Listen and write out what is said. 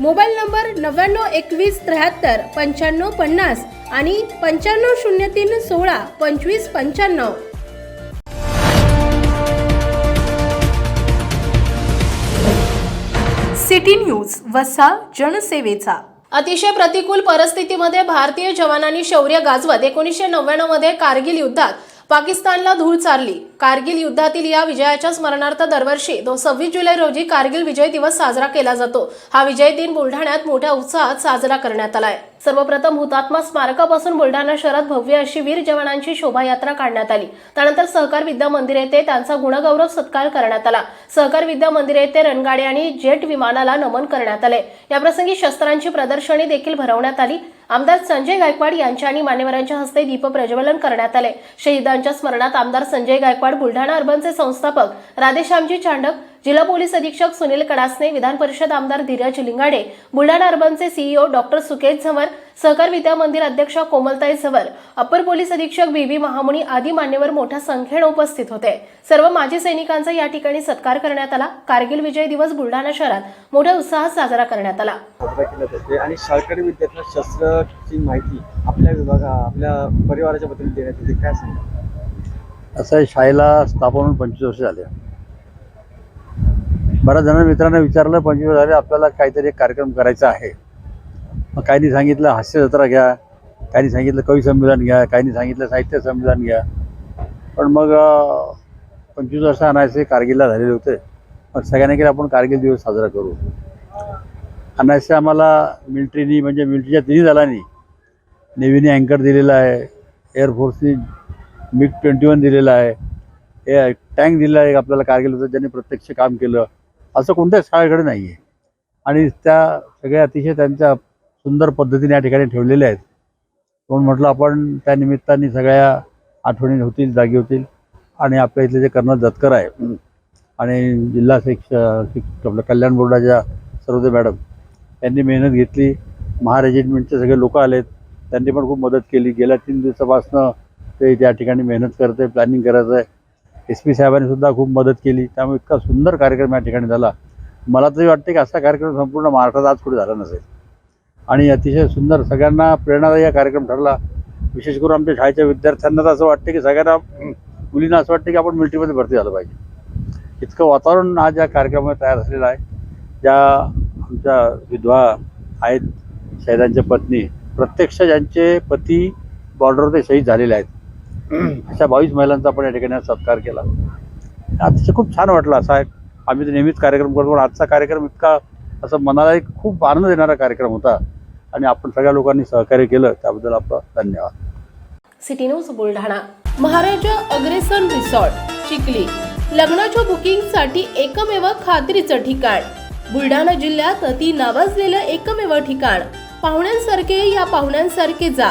Mobile number नव्याण्णव एकवीस त्र्याहत्तर पंच्याण्णव पन्नास आणि पंच्याण्णव शून्य तीन सोळा पंचवीस पंच्याण्णव. सिटी न्यूज वसा जनसेवेचा. अतिशय प्रतिकूल परिस्थितीमध्ये भारतीय जवानांनी शौर्य गाजवत एकोणीसशे नव्याण्णवमध्ये कारगिल युद्धात पाकिस्तानला धूळ चारली. कारगिल युद्धातील या विजयाच्या स्मरणार्थ दरवर्षी दोन सव्वीस जुलै रोजी कारगिल विजय दिवस साजरा केला जातो. हा विजय दिन बुलढाण्यात मोठ्या उत्साहात साजरा करण्यात आलाय. सर्वप्रथम हुतात्मा स्मारकापासून बुलढाणा शहरात भव्य अशी वीर जवानांची शोभायात्रा काढण्यात आली. त्यानंतर सहकार विद्या मंदिर येथे त्यांचा गुणगौरव सत्कार करण्यात आला. सहकार विद्या मंदिर येथे रणगाडी आणि जेट विमानाला नमन करण्यात आले. याप्रसंगी शस्त्रांची प्रदर्शनी देखील भरवण्यात आली. आमदार संजय गायकवाड यांच्या आणि मान्यवरांच्या हस्ते दीप प्रज्वलन करण्यात आले. शहीदांच्या स्मरणात आमदार संजय गायकवाड बुलढाणा अर्बनचे संस्थापक राधेश्यामजी चांडक जिल्हा पोलीस अधीक्षक सुनील कडासने विधान परिषद आमदार धीरज लिंगाडे बुलढाणा अर्बनचे सीईओ डॉक्टर सुकेश झंवर सहकार विद्या मंदिर अध्यक्ष कोमलताई झंवर अप्पर पोलीस अधीक्षक बी व्ही महामुनी आदी मान्यवर मोठ्या संख्येने उपस्थित होते. सर्व माजी सैनिकांचा या ठिकाणी सत्कार करण्यात आला. कारगिल विजय दिवस बुलढाणा शहरात मोठ्या उत्साहात साजरा करण्यात आला. आणि शाळकरी विद्यार्थ्यांना शस्त्राची माहिती आपल्या विभागा आपल्या परिवाराच्या बद्दल देण्यात येते. काय सांगा असं शाळेला स्थापन होऊन पंचवीस वर्ष झाले. बऱ्याच जणांना मित्रांना विचारलं पंचवीस वर्ष झाले आपल्याला काहीतरी कार्यक्रम करायचा आहे. मग काहींनी सांगितलं हास्य जत्रा घ्या. काहींनी सांगितलं कवी संमेलन घ्या. काहींनी सांगितलं साहित्य संमेलन घ्या. पण मग पंचवीस वर्ष अनायसे कारगिलला झालेले होते. मग सगळ्यांनी केलं आपण कारगिल दिवस साजरा करू. अनायसे आम्हाला मिलिटरीनी म्हणजे मिलिटरीच्या तिन्ही दलांनी नेव्हीने अँकर दिलेला आहे. एअरफोर्सनी मिग ट्वेंटी वन दिलेलं आहे. हे टँक दिलेला आहे आपल्याला कारगिल होतं ज्यांनी प्रत्यक्ष काम केलं. असं कोणत्याच शाळेकडे नाही आहे आणि त्या सगळ्या अतिशय त्यांच्या सुंदर पद्धतीने या ठिकाणी ठेवलेल्या आहेत. म्हणून म्हटलं आपण त्या निमित्ताने सगळ्या आठवणी होतील जागी होतील. आणि आपल्या इथले जे कर्नल जतकर आहे आणि जिल्हा शिक्ष आपल्या आपलं कल्याण बोर्डाच्या सर्वोदय मॅडम यांनी मेहनत घेतली. महारेजिमेंटचे सगळे लोक आलेत. त्यांनी पण खूप मदत केली. गेल्या तीन दिवसापासनं ते त्या ठिकाणी मेहनत करत आहे प्लॅनिंग करायचं आहे एस पी साहेबांनी सुद्धा खूप मदत केली. त्यामुळे इतका सुंदर कार्यक्रम या ठिकाणी झाला. मला तरी वाटते की असा कार्यक्रम संपूर्ण महाराष्ट्रात आज कुठे झाला नसेल. आणि अतिशय सुंदर सगळ्यांना प्रेरणादायी हा कार्यक्रम ठरला. विशेष करून आमच्या शाळेच्या विद्यार्थ्यांना तर असं वाटतं की सगळ्यांना मुलींना असं वाटतं की आपण मिलिटरीमध्ये भरती झालं पाहिजे. इतकं वातावरण आज या कार्यक्रमात तयार झालेलं आहे ज्या आमच्या विधवा आहेत शहीदांच्या पत्नी प्रत्यक्ष ज्यांचे पती बॉर्डरवर ते शहीद झालेले आहेत अशा बावीस महिलांचा आपण या ठिकाणी सत्कार केला. अतिशय खूप छान वाटलं असा एक आम्ही तर नेहमीच कार्यक्रम करतो पण आजचा कार्यक्रम इतका असं मनाला एक खूप आनंद देणारा कार्यक्रम होता. आणि आपण सगळ्या लोकांनी सहकार्य केलं त्याबद्दल आपलं धन्यवाद. City news Buldhana. Maharaja Agrasen resort Chikhli. लग्नाच्या बुकिंगसाठी एकमेव खात्रीचं ठिकाण. बुलढाणा जिल्ह्यात अति नावाजलेलं एकमेव ठिकाण. पाहुण्यांसारखे या पाहुण्यांसारखे जा.